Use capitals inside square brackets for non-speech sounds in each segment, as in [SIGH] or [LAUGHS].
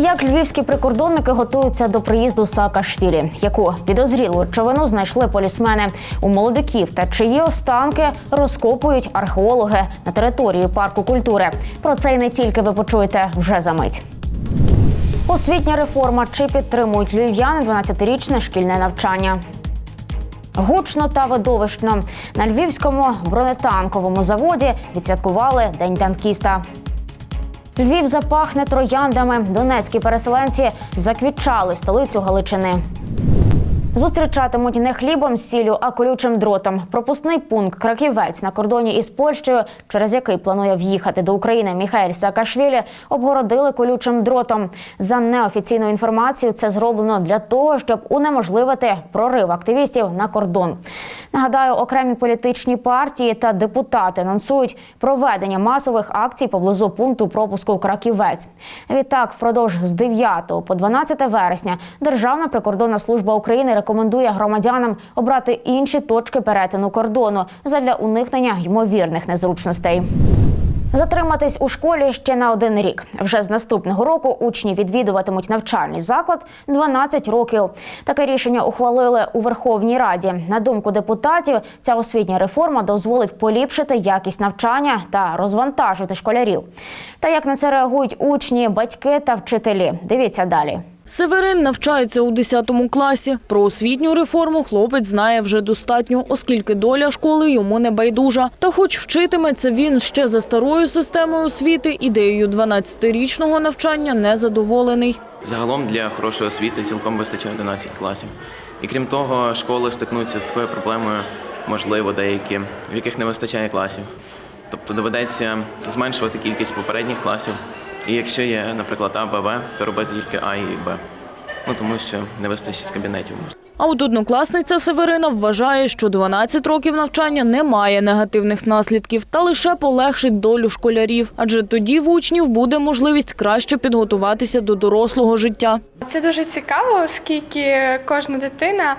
Як львівські прикордонники готуються до приїзду Саакашвілі? Яку підозрілу човину знайшли полісмени у молодиків та чиї останки розкопують археологи на території парку культури? Про це й не тільки ви почуєте вже за мить. Освітня реформа чи підтримують львів'яни 12-річне шкільне навчання. Гучно та видовищно на львівському бронетанковому заводі відсвяткували День танкіста. Львів запахне трояндами. Донецькі переселенці заквітчали столицю Галичини. Зустрічатимуть не хлібом сіллю, а колючим дротом. Пропускний пункт Краківець на кордоні із Польщею, через який планує в'їхати до України Міхаель Саакашвілі, обгородили колючим дротом. За неофіційною інформацією, це зроблено для того, щоб унеможливити прорив активістів на кордон. Нагадаю, окремі політичні партії та депутати анонсують проведення масових акцій поблизу пункту пропуску Краківець. Відтак, впродовж з 9 по 12 вересня Державна прикордонна служба України рекомендує громадянам обрати інші точки перетину кордону задля уникнення ймовірних незручностей. Затриматись у школі ще на один рік. Вже з наступного року учні відвідуватимуть навчальний заклад 12 років. Таке рішення ухвалили у Верховній Раді. На думку депутатів, ця освітня реформа дозволить поліпшити якість навчання та розвантажити школярів. Та як на це реагують учні, батьки та вчителі? Дивіться далі. Северин навчається у 10 класі. Про освітню реформу хлопець знає вже достатньо, оскільки доля школи йому не байдужа. Та хоч вчитиметься він ще за старою системою освіти, ідеєю 12-річного навчання не задоволений. Загалом для хорошої освіти цілком вистачає 11 класів. І крім того, школи стикнуться з такою проблемою, можливо, деякі, в яких не вистачає класів. Тобто доведеться зменшувати кількість попередніх класів. І якщо є, наприклад, А, Б, В, то робити тільки А і Б. Ну тому що не вистачить кабінетів. А от однокласниця Северина вважає, що 12 років навчання не має негативних наслідків та лише полегшить долю школярів, адже тоді в учнів буде можливість краще підготуватися до дорослого життя. Це дуже цікаво, оскільки кожна дитина,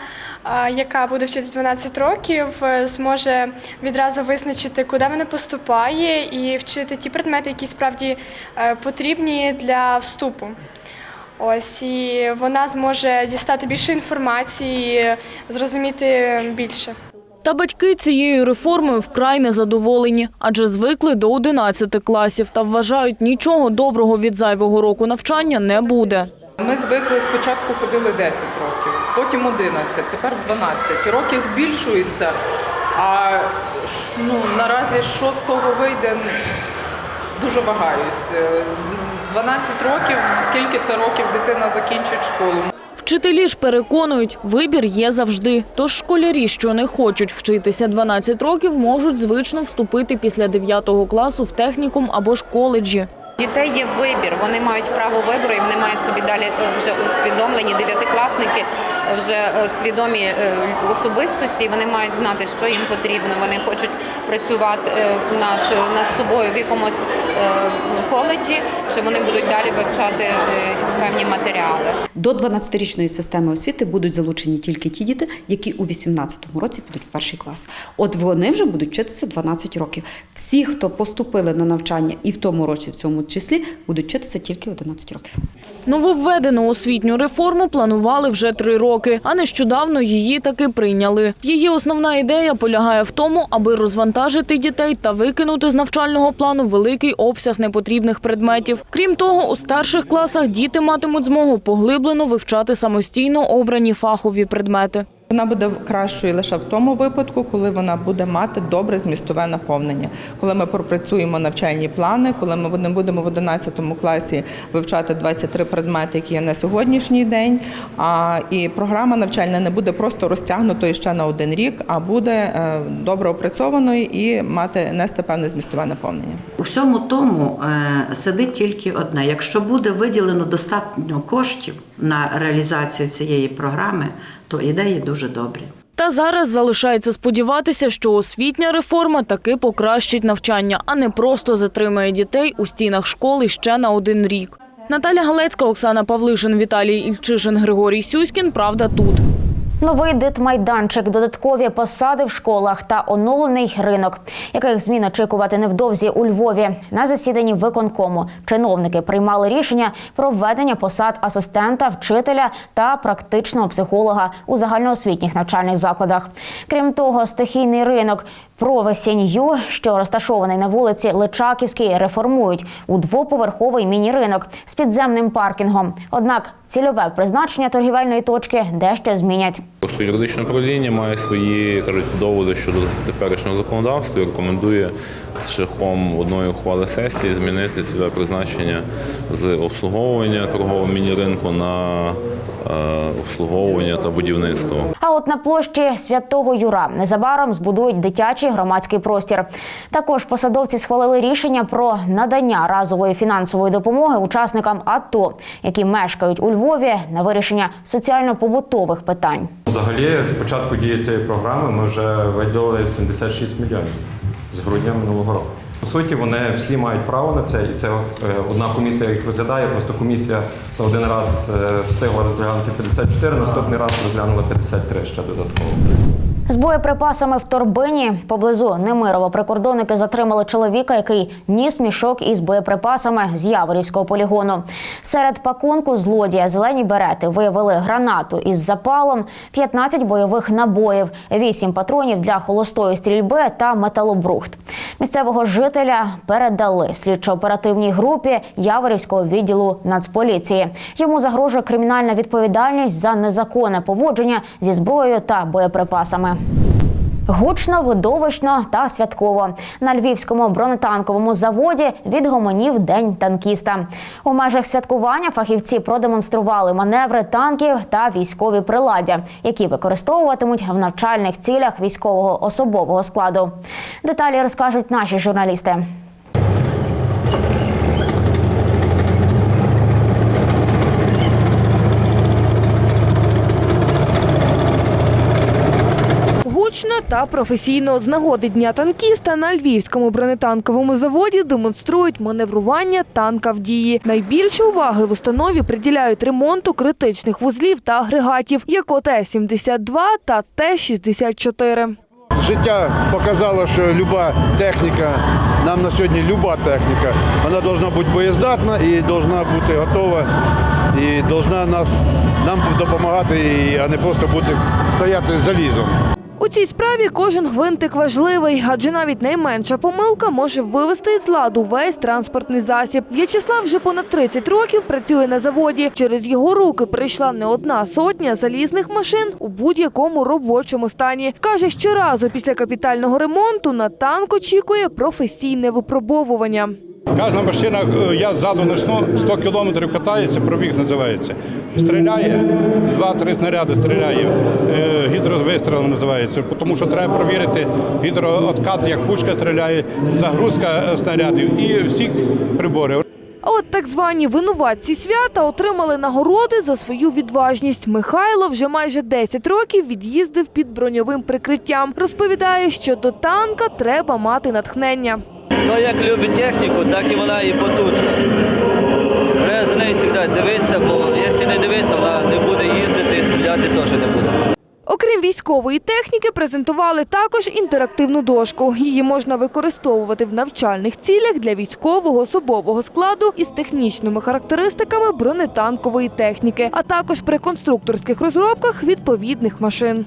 яка буде вчитися 12 років, зможе відразу визначити, куди вона поступає, і вчити ті предмети, які справді е, потрібні для вступу. Ось і вона зможе дістати більше інформації, зрозуміти більше. Та батьки цією реформою вкрай незадоволені, адже звикли до 11 класів та вважають, нічого доброго від зайвого року навчання не буде. Ми звикли спочатку ходили 10 років, потім 11, тепер 12. Роки збільшуються, а ну, наразі з 6-го вийде дуже вагаюсь. Е, 12 років, скільки це років дитина закінчить школу. Вчителі ж переконують, вибір є завжди. Тож школярі, що не хочуть вчитися 12 років, можуть звично вступити після 9 класу в технікум або ж коледжі. Дітей є вибір, вони мають право вибору і вони мають собі далі е, вже усвідомлені дев'ятикласники, е, вже е, свідомі особистості. і Вони мають знати, що їм потрібно. Вони хочуть працювати над, над собою в якомусь коледжі, чи вони будуть далі вивчати е, певні матеріали. До 12-річної системи освіти будуть залучені тільки ті діти, які у 18-му році підуть в перший клас. От вони вже будуть вчитися 12 років. Всі, хто поступили на навчання і в тому році, в цьому числі, будуть вчитися тільки 11 років. Нововведену освітню реформу планували вже три роки, а нещодавно її таки прийняли. Її основна ідея полягає в тому, аби розвантажити дітей та викинути з навчального плану великий обсяг непотрібних предметів. Крім того, у старших класах діти матимуть змогу поглиблено вивчати самостійно обрані фахові предмети. Вона буде кращою лише в тому випадку, коли вона буде мати добре змістове наповнення. Коли ми пропрацюємо навчальні плани, коли ми не будемо в 11 класі вивчати 23 предмети, які є на сьогоднішній день. А і програма навчальна не буде просто розтягнутою ще на один рік, а буде е, добре опрацьованою і мати нести певне змістове наповнення. У всьому тому е, сидить тільки одне. Якщо буде виділено достатньо коштів на реалізацію цієї програми, то ідеї дуже добрі. Та зараз залишається сподіватися, що освітня реформа таки покращить навчання, а не просто затримає дітей у стінах школи ще на один рік. Наталя Галецька, Оксана Павлишин, Віталій Ільчишин, Григорій Сюськін. Правда тут. Новий дитмайданчик, додаткові посади в школах та оновлений ринок. Яких змін очікувати невдовзі у Львові на засіданні виконкому чиновники приймали рішення про введення посад асистента, вчителя та практичного психолога у загальноосвітніх навчальних закладах. Крім того, стихійний ринок Провесінь Ю, що розташований на вулиці Личаківській, реформують у двоповерховий міні-ринок з підземним паркінгом. Однак цільове призначення торгівельної точки дещо змінять. Юридичне управління має свої кажуть доводи щодо теперішнього законодавства і рекомендує з шляхом одної ухвали сесії змінити себе призначення з обслуговування торгового міні-ринку на обслуговування та будівництво. А от на площі святого Юра незабаром збудують дитячий громадський простір. Також посадовці схвалили рішення про надання разової фінансової допомоги учасникам АТО, які мешкають у Львові на вирішення соціально-побутових питань. Взагалі, з початку дії цієї програми ми вже виділили 76 мільйонів з грудня минулого року. По суті, вони всі мають право на це, і це е, одна комісія їх розглядає. Просто комісія за один раз е, встигла розглянути 54, наступний раз розглянула 53 ще додатково. З боєприпасами в торбині поблизу Немирова прикордонники затримали чоловіка, який ніс мішок із боєприпасами з Яворівського полігону. Серед пакунку злодія зелені берети виявили гранату із запалом, 15 бойових набоїв, 8 патронів для холостої стрільби та металобрухт. Місцевого жителя передали слідчо-оперативній групі Яворівського відділу Нацполіції. Йому загрожує кримінальна відповідальність за незаконне поводження зі зброєю та боєприпасами. Гучно, видовищно та святково на львівському бронетанковому заводі відгомонів день танкіста. У межах святкування фахівці продемонстрували маневри танків та військові приладдя, які використовуватимуть в навчальних цілях військового особового складу. Деталі розкажуть наші журналісти. Гучно та професійно з нагоди дня танкіста на львівському бронетанковому заводі демонструють маневрування танка в дії. Найбільше уваги в установі приділяють ремонту критичних вузлів та агрегатів, як ОТ-72 та Т-64. Життя показало, що люба техніка, нам на сьогодні люба техніка, вона повинна бути боєздатна і повинна бути готова, і повинна нас, нам допомагати, а не просто бути стояти залізом. У цій справі кожен гвинтик важливий, адже навіть найменша помилка може вивести із ладу весь транспортний засіб. В'ячеслав вже понад 30 років працює на заводі. Через його руки прийшла не одна сотня залізних машин у будь-якому робочому стані. Каже, щоразу після капітального ремонту на танк очікує професійне випробовування. Кожна машина, е, я ззаду почну, 100 кілометрів катається, пробіг називається. Стріляє, два-три снаряди стріляє, е, гідровистріл називається, тому що треба перевірити гідрооткат, як пушка стріляє, загрузка е, снарядів і всіх приборів. От так звані винуватці свята отримали нагороди за свою відважність. Михайло вже майже 10 років від'їздив під броньовим прикриттям. Розповідає, що до танка треба мати натхнення. Хто як любить техніку, так і вона і потужна. Треба за нею завжди дивитися, бо якщо не дивитися, вона не буде їздити, і стріляти теж не буде. Окрім військової техніки, презентували також інтерактивну дошку. Її можна використовувати в навчальних цілях для військового особового складу із технічними характеристиками бронетанкової техніки, а також при конструкторських розробках відповідних машин.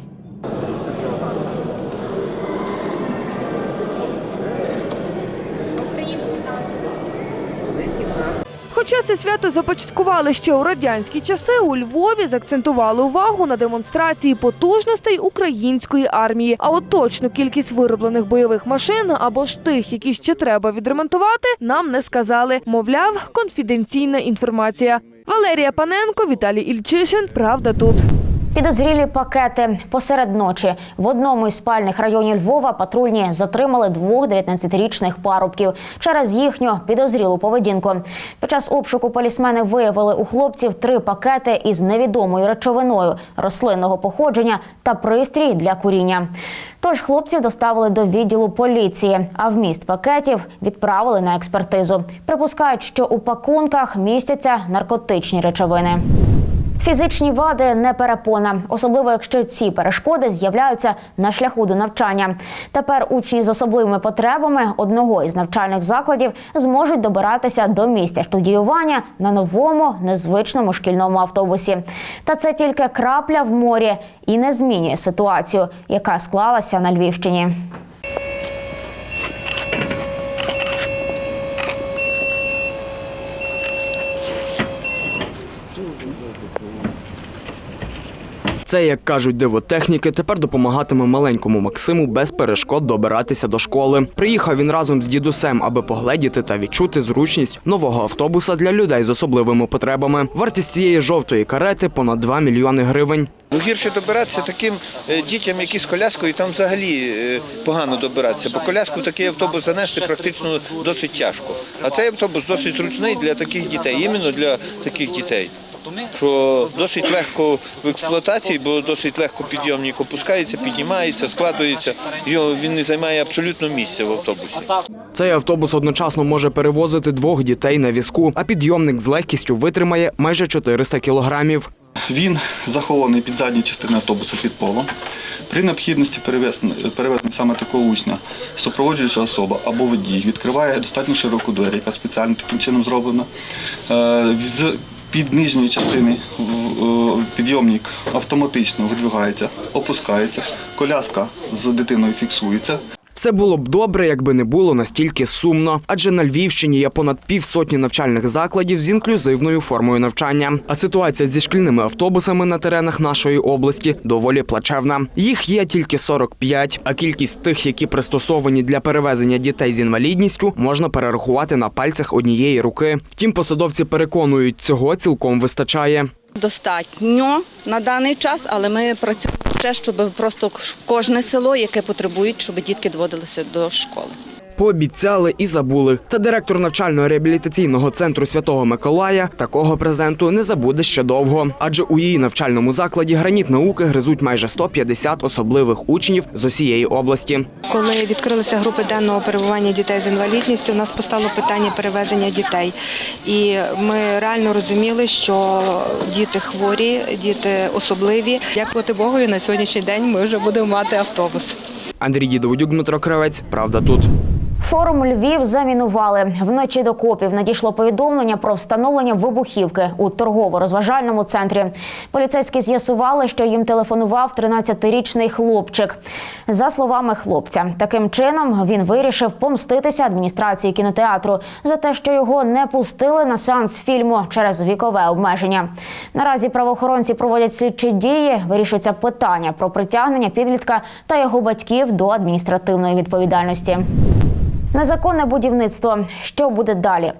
Хоча це свято започаткували ще у радянські часи, у Львові заакцентували увагу на демонстрації потужностей української армії. А от точну кількість вироблених бойових машин або ж тих, які ще треба відремонтувати, нам не сказали. Мовляв, конфіденційна інформація. Валерія Паненко, Віталій Ільчишин. Правда тут. Підозрілі пакети посеред ночі в одному із спальних районів Львова патрульні затримали двох 19-річних парубків через їхню підозрілу поведінку. Під час обшуку полісмени виявили у хлопців три пакети із невідомою речовиною рослинного походження та пристрій для куріння. Тож хлопців доставили до відділу поліції, а вміст пакетів відправили на експертизу. Припускають, що у пакунках містяться наркотичні речовини. Фізичні вади не перепона, особливо якщо ці перешкоди з'являються на шляху до навчання. Тепер учні з особливими потребами одного із навчальних закладів зможуть добиратися до місця студіювання на новому незвичному шкільному автобусі. Та це тільки крапля в морі і не змінює ситуацію, яка склалася на Львівщині. Це, як кажуть дивотехніки, тепер допомагатиме маленькому Максиму без перешкод добиратися до школи. Приїхав він разом з дідусем, аби погледіти та відчути зручність нового автобуса для людей з особливими потребами. Вартість цієї жовтої карети понад 2 мільйони гривень. Ну, гірше добиратися таким е, дітям, які з коляскою, там взагалі е, погано добиратися, бо коляску в такий автобус занести практично досить тяжко. А цей автобус досить зручний для таких дітей, іменно для таких дітей. Що досить легко в експлуатації, бо досить легко підйомник опускається, піднімається, складується. Його він не займає абсолютно місця в автобусі. Цей автобус одночасно може перевозити двох дітей на візку, а підйомник з легкістю витримає майже 400 кілограмів. Він захований під задню частину автобуса під полом. При необхідності перевезення, саме такого учня супроводжуюча особа або водій відкриває достатньо широку двері, яка спеціально таким чином зроблена. Е, З під нижньої частини підйомник автоматично видвигається, опускається, коляска з дитиною фіксується. Все було б добре, якби не було настільки сумно, адже на Львівщині є понад півсотні навчальних закладів з інклюзивною формою навчання. А ситуація зі шкільними автобусами на теренах нашої області доволі плачевна. Їх є тільки 45, а кількість тих, які пристосовані для перевезення дітей з інвалідністю, можна перерахувати на пальцях однієї руки. Втім, посадовці переконують, цього цілком вистачає. Достатньо на даний час, але ми працюємо ще, щоб просто кожне село, яке потребують, щоб дітки доводилися до школи. Пообіцяли і забули. Та директор навчально-реабілітаційного центру Святого Миколая такого презенту не забуде ще довго. Адже у її навчальному закладі граніт науки гризуть майже 150 особливих учнів з усієї області. Коли відкрилися групи денного перебування дітей з інвалідністю, у нас постало питання перевезення дітей. І ми реально розуміли, що діти хворі, діти особливі. Дякувати Богові, на сьогоднішній день ми вже будемо мати автобус. Андрій Дідоводюк, Дмитро Кравець. Правда тут. Форум Львів замінували. Вночі до копів надійшло повідомлення про встановлення вибухівки у торгово-розважальному центрі. Поліцейські з'ясували, що їм телефонував 13-річний хлопчик. За словами хлопця, таким чином він вирішив помститися адміністрації кінотеатру за те, що його не пустили на сеанс фільму через вікове обмеження. Наразі правоохоронці проводять слідчі дії. Вирішується питання про притягнення підлітка та його батьків до адміністративної відповідальності. Незаконне будівництво. Що буде далі?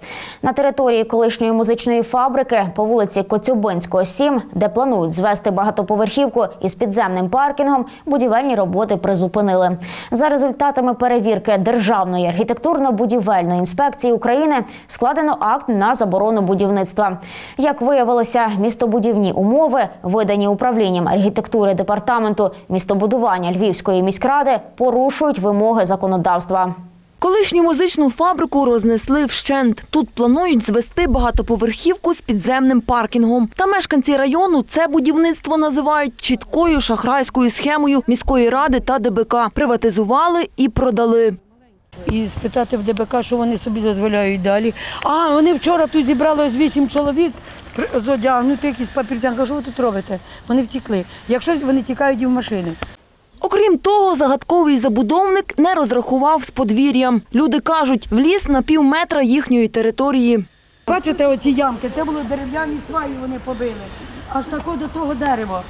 На території колишньої музичної фабрики по вулиці Коцюбинського, 7, де планують звести багатоповерхівку із підземним паркінгом, будівельні роботи призупинили. За результатами перевірки Державної архітектурно-будівельної інспекції України складено акт на заборону будівництва. Як виявилося, містобудівні умови, видані управлінням архітектури департаменту містобудування Львівської міськради, порушують вимоги законодавства. Колишню музичну фабрику рознесли вщент. Тут планують звести багатоповерхівку з підземним паркінгом. Та мешканці району це будівництво називають чіткою шахрайською схемою міської ради та ДБК. Приватизували і продали. і спитати в ДБК, що вони собі дозволяють далі. А вони вчора тут зібралось вісім чоловік зодягнути якісь папірця. Кажу, що ви тут робите? Вони втікли. Якщо вони тікають і в машини. Окрім того, загадковий забудовник не розрахував з подвір'ям. Люди кажуть, вліз на пів метра їхньої території. Бачите, оці ямки, це були дерев'яні сваї, вони побили. Аж тако до того дерева.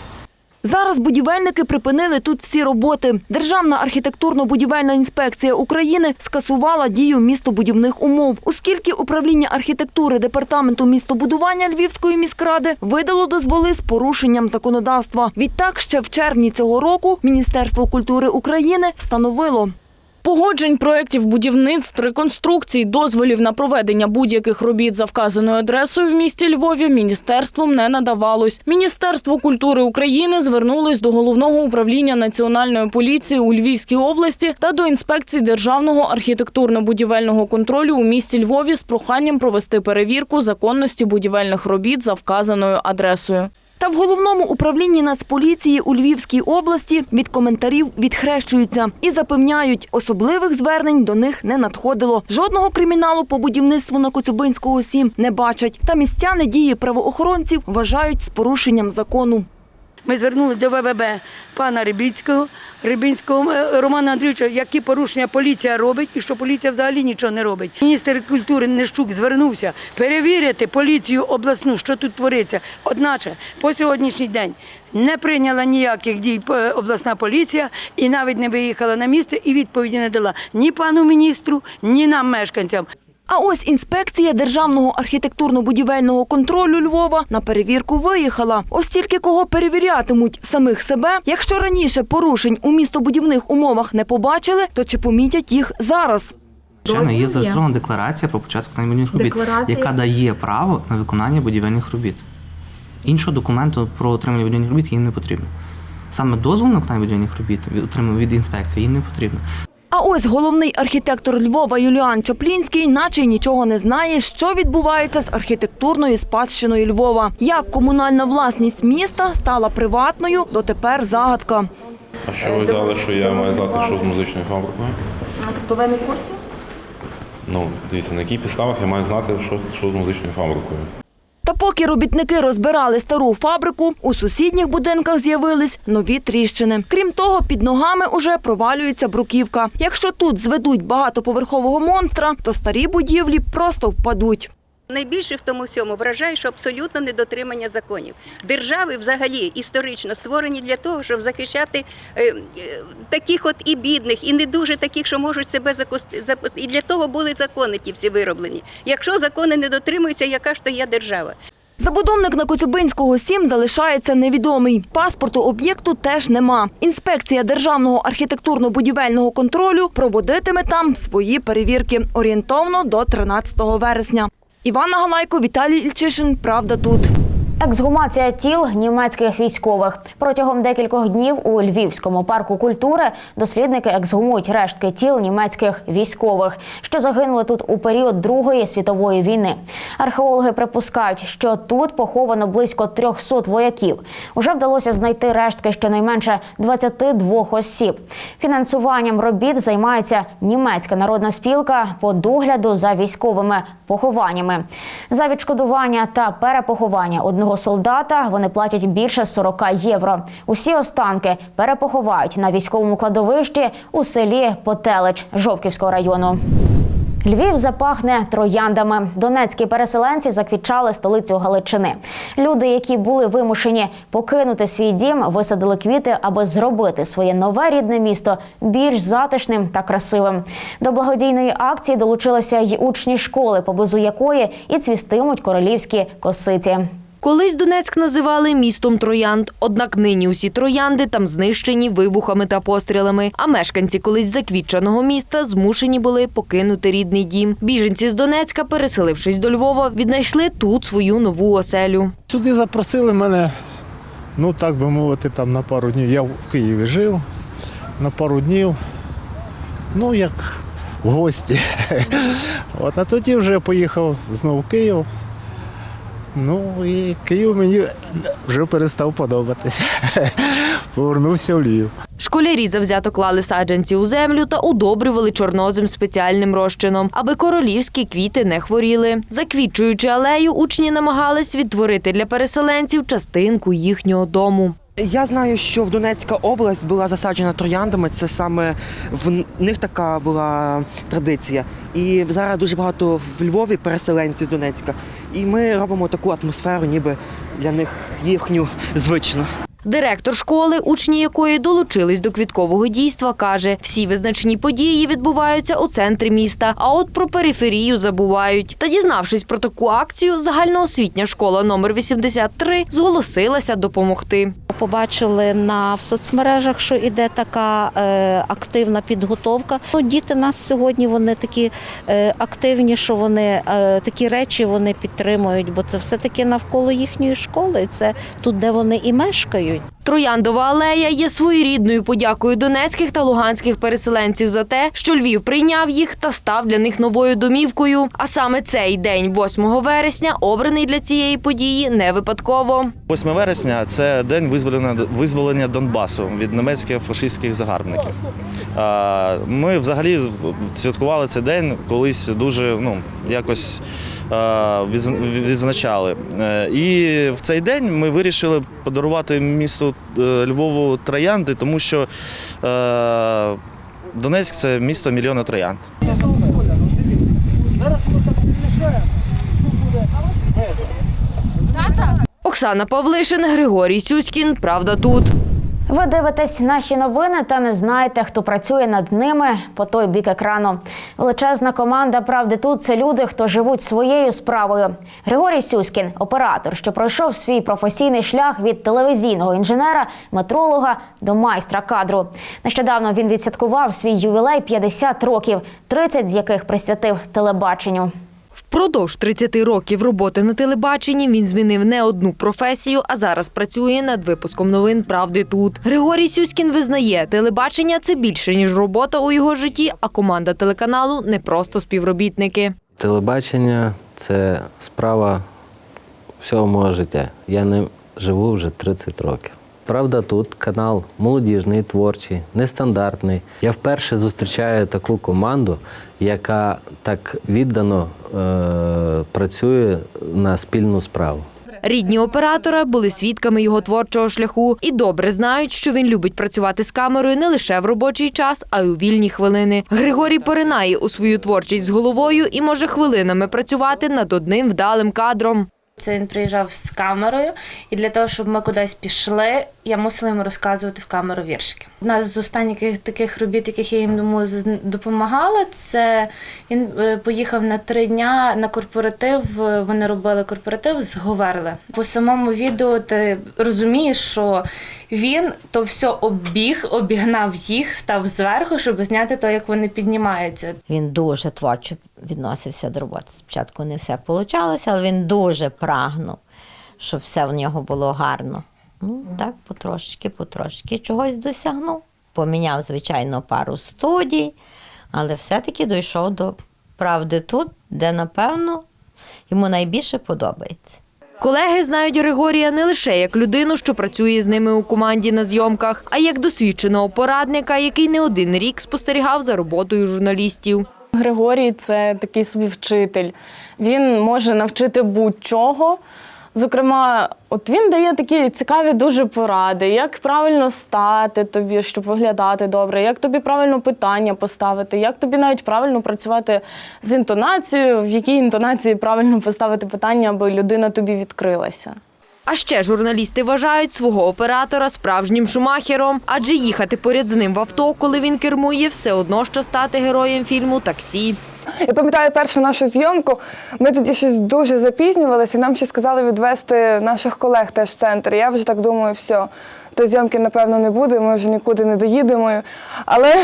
Зараз будівельники припинили тут всі роботи. Державна архітектурно-будівельна інспекція України скасувала дію містобудівних умов, оскільки управління архітектури департаменту містобудування Львівської міськради видало дозволи з порушенням законодавства. Відтак, ще в червні цього року Міністерство культури України встановило. Погоджень проєктів будівництв, реконструкцій, дозволів на проведення будь-яких робіт за вказаною адресою в місті Львові міністерством не надавалось. Міністерство культури України звернулось до головного управління національної поліції у Львівській області та до інспекції державного архітектурно-будівельного контролю у місті Львові з проханням провести перевірку законності будівельних робіт за вказаною адресою. Та в головному управлінні Нацполіції у Львівській області від коментарів відхрещуються і запевняють, особливих звернень до них не надходило. Жодного криміналу по будівництву на Коцюбинського 7 не бачать. Та містяни дії правоохоронців вважають з порушенням закону. Ми звернули до ВВБ пана Рибінського, Рибінського е, Романа Андрійовича, які порушення поліція робить і що поліція взагалі нічого не робить. Міністр культури Нещук звернувся перевірити поліцію обласну, що тут твориться. Одначе по сьогоднішній день не прийняла ніяких дій е, обласна поліція і навіть не виїхала на місце і відповіді не дала ні пану міністру, ні нам, мешканцям. А ось інспекція Державного архітектурно-будівельного контролю Львова на перевірку виїхала. Ось тільки кого перевірятимуть самих себе. Якщо раніше порушень у містобудівних умовах не побачили, то чи помітять їх зараз? Звичайно, є зареєстрована декларація про початок виконання будівельних робіт, Декларація? яка дає право на виконання будівельних робіт. Іншого документу про отримання будівельних робіт їм не потрібно. Саме дозвол на виконання будівельних робіт отримав від інспекції їм не потрібно. А ось головний архітектор Львова Юліан Чаплінський, наче й нічого не знає, що відбувається з архітектурною спадщиною Львова. Як комунальна власність міста стала приватною, дотепер загадка. А що ви взяли, що я маю знати, що з музичною фабрикою? Тобто ви не в курсі? Ну, дивіться, на яких підставах я маю знати, що, що з музичною фабрикою. Та поки робітники розбирали стару фабрику, у сусідніх будинках з'явились нові тріщини. Крім того, під ногами уже провалюється бруківка. Якщо тут зведуть багатоповерхового монстра, то старі будівлі просто впадуть. Найбільше в тому всьому вражає, що абсолютно недотримання законів. Держави взагалі історично створені для того, щоб захищати е, е, таких от і бідних, і не дуже таких, що можуть себе закости. І для того були закони ті всі вироблені. Якщо закони не дотримуються, яка ж то є держава? Забудовник на Коцюбинського 7 залишається невідомий. Паспорту об'єкту теж нема. Інспекція Державного архітектурно-будівельного контролю проводитиме там свої перевірки орієнтовно до 13 вересня. Івана Галайко, Віталій Ільчишин. Правда тут. Ексгумація тіл німецьких військових протягом декількох днів у Львівському парку культури дослідники ексгумують рештки тіл німецьких військових, що загинули тут у період Другої світової війни. Археологи припускають, що тут поховано близько 300 вояків. Уже вдалося знайти рештки щонайменше 22 осіб. Фінансуванням робіт займається німецька народна спілка по догляду за військовими похованнями. За відшкодування та перепоховання одного солдата вони платять більше 40 євро. Усі останки перепоховають на військовому кладовищі у селі Потелич Жовківського району. Львів запахне трояндами. Донецькі переселенці заквітчали столицю Галичини. Люди, які були вимушені покинути свій дім, висадили квіти, аби зробити своє нове рідне місто більш затишним та красивим. До благодійної акції долучилися й учні школи, поблизу якої і цвістимуть королівські косиці. Колись Донецьк називали містом троянд, однак нині усі троянди там знищені вибухами та пострілами. А мешканці колись заквітченого міста змушені були покинути рідний дім. Біженці з Донецька, переселившись до Львова, віднайшли тут свою нову оселю. Сюди запросили мене, ну так би мовити, там на пару днів. Я в Києві жив на пару днів, ну як в гості. [LAUGHS] От, а тоді вже поїхав знову в Київ. Ну і Київ мені вже перестав подобатися. [LAUGHS] Повернувся в Львів. Школярі завзято клали саджанці у землю та удобрювали чорнозем спеціальним розчином, аби королівські квіти не хворіли. Заквітчуючи алею, учні намагались відтворити для переселенців частинку їхнього дому. Я знаю, що в Донецька область була засаджена трояндами. Це саме в них така була традиція. І зараз дуже багато в Львові переселенців з Донецька. І ми робимо таку атмосферу, ніби для них їхню звичну. Директор школи, учні якої долучились до квіткового дійства, каже, всі визначні події відбуваються у центрі міста, а от про периферію забувають. Та дізнавшись про таку акцію, загальноосвітня школа номер 83 зголосилася допомогти. Побачили на соцмережах, що іде така е, активна підготовка. Ну, діти нас сьогодні вони такі е, активні, що вони е, такі речі вони підтримують, бо це все таки навколо їхньої школи. Це тут, де вони і мешкають. Трояндова алея є своєрідною подякою донецьких та луганських переселенців за те, що Львів прийняв їх та став для них новою домівкою. А саме цей день, 8 вересня, обраний для цієї події не випадково. 8 вересня це день визволення, визволення Донбасу від німецьких фашистських загарбників. Ми взагалі святкували цей день колись дуже ну, якось відзначали. Е, І в цей день ми вирішили подарувати місту е, Львову троянди, тому що е, Донецьк це місто мільйона троянд. Оксана Павлишин, Григорій Сюськін. Правда тут. Ви дивитесь наші новини та не знаєте, хто працює над ними по той бік екрану. Величезна команда правди тут це люди, хто живуть своєю справою. Григорій Сюськін, оператор, що пройшов свій професійний шлях від телевізійного інженера, метролога до майстра кадру. Нещодавно він відсвяткував свій ювілей 50 років, 30 з яких присвятив телебаченню. Впродовж 30 років роботи на телебаченні він змінив не одну професію, а зараз працює над випуском новин Правди тут. Григорій Сюськін визнає, телебачення це більше ніж робота у його житті, а команда телеканалу не просто співробітники. Телебачення це справа всього мого життя. Я ним живу вже 30 років. Правда, тут канал молодіжний, творчий, нестандартний. Я вперше зустрічаю таку команду, яка так віддано е- працює на спільну справу. Рідні оператора були свідками його творчого шляху і добре знають, що він любить працювати з камерою не лише в робочий час, а й у вільні хвилини. Григорій поринає у свою творчість з головою і може хвилинами працювати над одним вдалим кадром. Це він приїжджав з камерою, і для того, щоб ми кудись пішли, я мусила йому розказувати в камеру віршики. Одна з останніх таких робіт, яких я їм думаю, допомагала, це він е, поїхав на три дня на корпоратив. е, Вони робили корпоратив з. По самому відео ти розумієш, що він то все обіг, обігнав їх, став зверху, щоб зняти то, як вони піднімаються. Він дуже творчо відносився до роботи. Спочатку не все вийшло, але він дуже прагнув, щоб все в нього було гарно. Ну, так, потрошки, потрошки чогось досягнув. Поміняв, звичайно, пару студій, але все-таки дійшов до правди тут, де, напевно, йому найбільше подобається. Колеги знають Григорія не лише як людину, що працює з ними у команді на зйомках, а як досвідченого порадника, який не один рік спостерігав за роботою журналістів. Григорій це такий собі вчитель. Він може навчити будь-чого. Зокрема, от він дає такі цікаві дуже поради, як правильно стати тобі, щоб виглядати добре, як тобі правильно питання поставити, як тобі навіть правильно працювати з інтонацією, в якій інтонації правильно поставити питання, аби людина тобі відкрилася. А ще журналісти вважають свого оператора справжнім шумахером, адже їхати поряд з ним в авто, коли він кермує, все одно що стати героєм фільму Таксі. Я пам'ятаю першу нашу зйомку. Ми тоді щось дуже запізнювалися, нам ще сказали відвести наших колег теж в центр. Я вже так думаю, все. То зйомки, напевно, не буде, ми вже нікуди не доїдемо. Але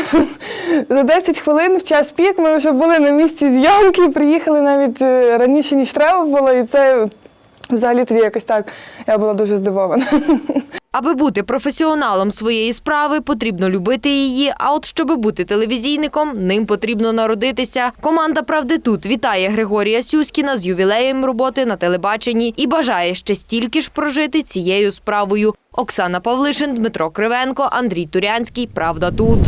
[LAUGHS] за 10 хвилин в час пік ми вже були на місці зйомки, приїхали навіть е, раніше, ніж треба було, і це взагалі тоді якось так. Я була дуже здивована. [LAUGHS] Аби бути професіоналом своєї справи, потрібно любити її. А от щоби бути телевізійником, ним потрібно народитися. Команда Правди тут вітає Григорія Сюськіна з ювілеєм роботи на телебаченні і бажає ще стільки ж прожити цією справою. Оксана Павлишин, Дмитро Кривенко, Андрій Турянський. Правда тут.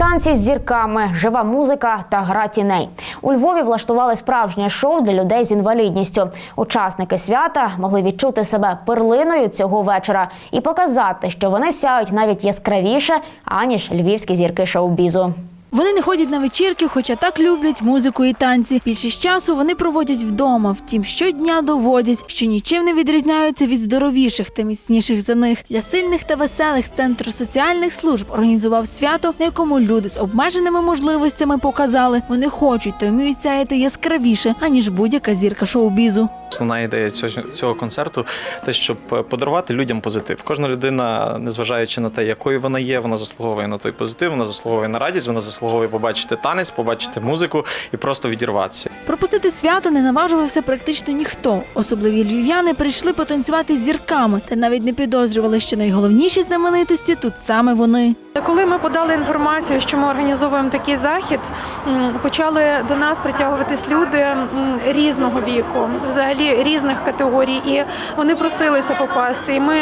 Танці з зірками, жива музика та гра тіней. У Львові влаштували справжнє шоу для людей з інвалідністю. Учасники свята могли відчути себе перлиною цього вечора і показати, що вони сяють навіть яскравіше аніж львівські зірки шоу-бізу. Вони не ходять на вечірки, хоча так люблять музику і танці. Більшість часу вони проводять вдома. Втім, щодня доводять, що нічим не відрізняються від здоровіших та міцніших за них. Для сильних та веселих центр соціальних служб організував свято, на якому люди з обмеженими можливостями показали, вони хочуть та вміють сяяти яскравіше, аніж будь-яка зірка шоу-бізу. Основна ідея цього, цього концерту те, щоб подарувати людям позитив. Кожна людина, незважаючи на те, якою вона є, вона заслуговує на той позитив, вона заслуговує на радість, вона заслуговує побачити танець, побачити музику і просто відірватися. Пропустити свято не наважувався практично ніхто. Особливі львів'яни прийшли потанцювати зірками та навіть не підозрювали, що найголовніші знаменитості тут саме вони. Коли ми подали інформацію, що ми організовуємо такий захід, почали до нас притягуватись люди різного віку, взагалі різних категорій, і вони просилися попасти. І ми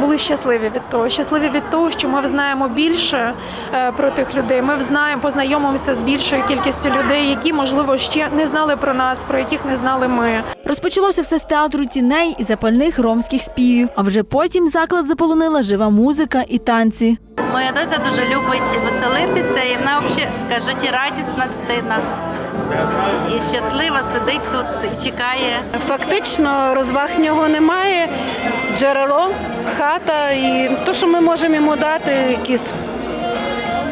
були щасливі від того. Щасливі від того, що ми знаємо більше е, про тих людей. Ми взнаємо, познайомимося з більшою кількістю людей, які можливо ще не знали про нас, про яких не знали ми. Розпочалося все з театру тіней і запальних ромських співів. А вже потім заклад заполонила жива музика і танці. Моя доця дуже любить веселитися, і вона взагалі така життєрадісна дитина. І щаслива сидить тут і чекає. Фактично розваг в нього немає. Джерело, хата і те, що ми можемо йому дати, якісь,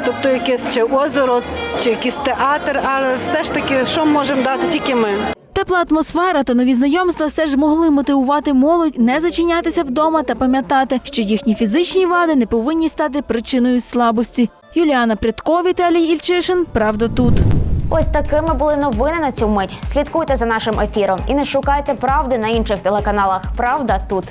тобто якесь чи озеро, чи якийсь театр, але все ж таки, що можемо дати тільки ми. Тепла атмосфера та нові знайомства все ж могли мотивувати молодь не зачинятися вдома та пам'ятати, що їхні фізичні вади не повинні стати причиною слабості. Юліана Прядко, Віталій Ільчишин. Правда тут. Ось такими були новини на цю мить. Слідкуйте за нашим ефіром і не шукайте правди на інших телеканалах. Правда тут.